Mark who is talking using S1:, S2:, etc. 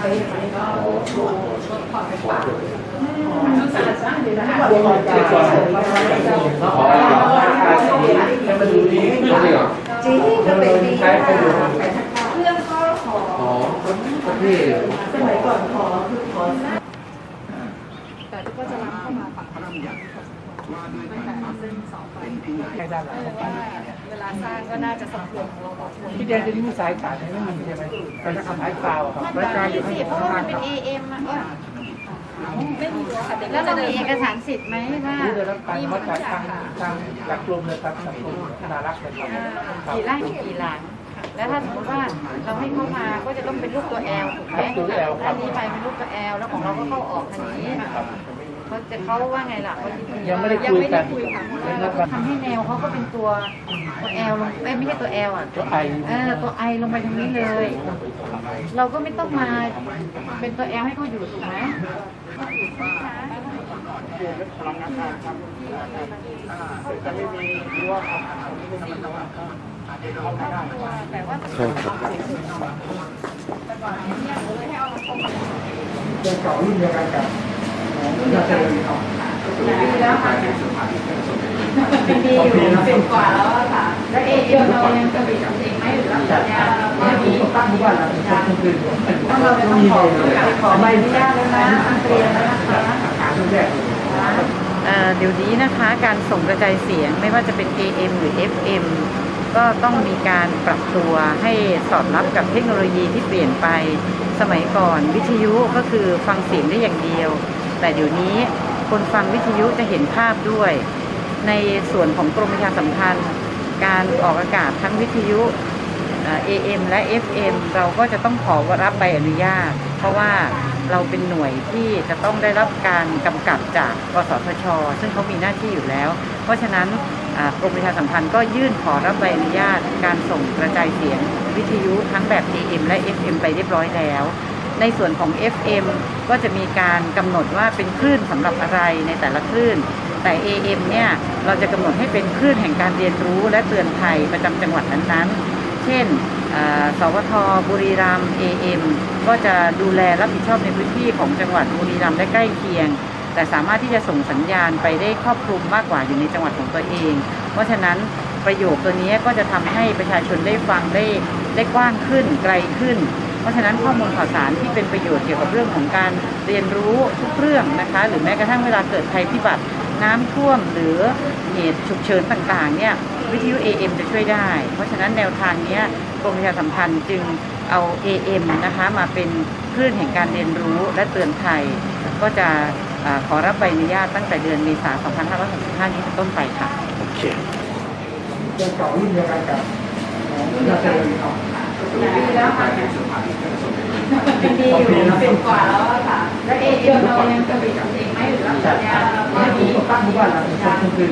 S1: ให้มันดูดีขึ้นเลยเหรอ
S2: จริงก็เป็นดี
S1: ใช้
S2: ค่ะ
S1: ประโยชน์
S2: เครื่องก็ขอ
S1: อ๋อก็เท่
S2: สมัยก่อนขอคือขอ
S3: แต่ก็จะรับเข้ามาฝั่งพระรามยักษ์ ตั้งแต่เส้นเสาไฟ
S4: แค่ด้านหลัง
S3: เพราะว่าเวลาสร้างก็น่าจะสะดวกเราพอควร
S4: ที่แดนจะมีสายขาดไม่มีใช่ไหมเป็นสายกาวอะครับสายกาวอยู่ข้าง
S5: สิเพราะว่ามันเป็น AM อะ
S3: ไม่มีรั้วค่ะเด็ก
S5: แล้
S3: ก็
S5: ว
S3: จะ
S5: เรา
S3: เดิ
S5: มี
S3: น
S5: เอกสารสิทธิ์ไหมว่า
S4: ที่ได้รับการ
S5: มี
S4: มา
S5: มา
S4: จากทางทางหลักกลุ่มเลยครับหลักกลุ่มนารักเลยครับครับ
S5: กี่ไร่กี่หลังแล้วถ้าสมมติว่าเราให้เข้ามาก็จะต้องเป็นรูปตัว L ถูกไหม
S4: ครับตัว L ครับ
S5: อันนี้ไปเป็นรูปตัว L แล้วของเราก็เข้าออกทางนี้ เขาจะเขาว่าไงล่ะเขาจะ
S4: ยังไม่ได้คุยกัน
S5: ว่าเราทำให้แนวเขาก็เป็นตัวตัว L ลงเอ้ยไม่ใช่ตัว L อะ
S4: ตัวไอ
S5: เออตัว I ลงไปทางนี้เลย เราก็ไม่ต้องมาเป็นตัว L ให้เขาอยู่ถูกไหม
S4: จะไม่มีรั้วครับ
S5: แต่ว่า
S1: ใช่ครับ
S4: เป็นเก่ารุ่นเดียวกันกับ
S2: แล้วค่ะเป็นดีอยู่เป็นกว่าแล้วค่ะ
S5: แล้วเอเอเรายังผลิตเองไหมหรือรับสัญญาเรา
S4: ไม่
S5: ม่
S4: มีตั้งที่บ้านเราเป็นคนคืน
S2: ถ้าเราต้องขอขอใบอนุญาตแล้วนะเตรียมแล้วนะคะ
S4: หาชุดแรก
S5: เเดี๋ยวนี้นะคะการส่งกระจายเสียงไม่ว่าจะเป็น AM หรือ FM ก็ต้องมีการปรับตัวให้สอดรับกับเทคโนโลยีที่เปลี่ยนไป สมัยก่อนวิทยุก็คือฟังเสียงได้อย่างเดียว แต่เดี๋ยวนี้คนฟังวิทยุจะเห็นภาพด้วย ในส่วนของกรมประชาสัมพันธ์ การออกอากาศทั้งวิทยุ AM และ FM เราก็จะต้องขอรับใบอนุญาต เพราะว่าเราเป็นหน่วยที่จะต้องได้รับการกำกับจากกสทช ซึ่งเขามีหน้าที่อยู่แล้ว เพราะฉะนั้นกรมประชาสัมพันธ์ก็ยื่นขอรับใบอนุญาต การส่งกระจายเสียงวิทยุทั้งแบบ AM และ FM ไปเรียบร้อยแล้ว ในส่วนของ FM ก็จะมีการกำหนดว่าเป็นคลื่นสำหรับอะไรในแต่ละคลื่น แต่ AM เนี่ยเราจะกำหนดให้เป็นคลื่นแห่งการเรียนรู้และเตือนภัยประจำจังหวัดนั้นๆ เช่นสวทบุรีรัมย์ AM ก็จะดูแลรับผิดชอบในพื้นที่ของจังหวัดบุรีรัมย์และใกล้เคียง แต่สามารถที่จะส่งสัญญาณไปได้ครอบคลุมมากกว่าอยู่ในจังหวัดของตัวเอง เพราะฉะนั้นประโยคตัวนี้ก็จะทำให้ประชาชนได้ฟังได้ได้กว้างขึ้นไกลขึ้น เพราะฉะนั้นข้อมูลข่าวสารที่เป็นประโยชน์เกี่ยวกับเรื่องของการเรียนรู้ทุกเรื่องนะคะ หรือแม้กระทั่งเวลาเกิดภัยพิบัติน้ำท่วมหรือเหตุฉุกเฉินต่างๆเนี่ยวิทยุ AM จะช่วยได้ เพราะฉะนั้นแนวทางเนี้ยกรมประชาสัมพันธ์จึงเอา AM นะคะมาเป็นคลื่นแห่งการเรียนรู้และเตือนภัยก็จะอาขอรับใบอนุญาตตั้งแต่เดือนเมษายน 2565 นี้เป็นต้นไปค่ะ
S1: โอเค
S4: เป็นเก่ารุ่นเดียวกันกับเราจะเลยครับ
S2: ดีแล้วค่ะ เป็นดีอยู่เป็นกว่าแล้วค่ะ
S5: แล้วเอเอเรายังผลิตเองไหมหรือรับสัญญาเรา
S4: ก็มีตั้งทุกวันเราเป็นคนคืน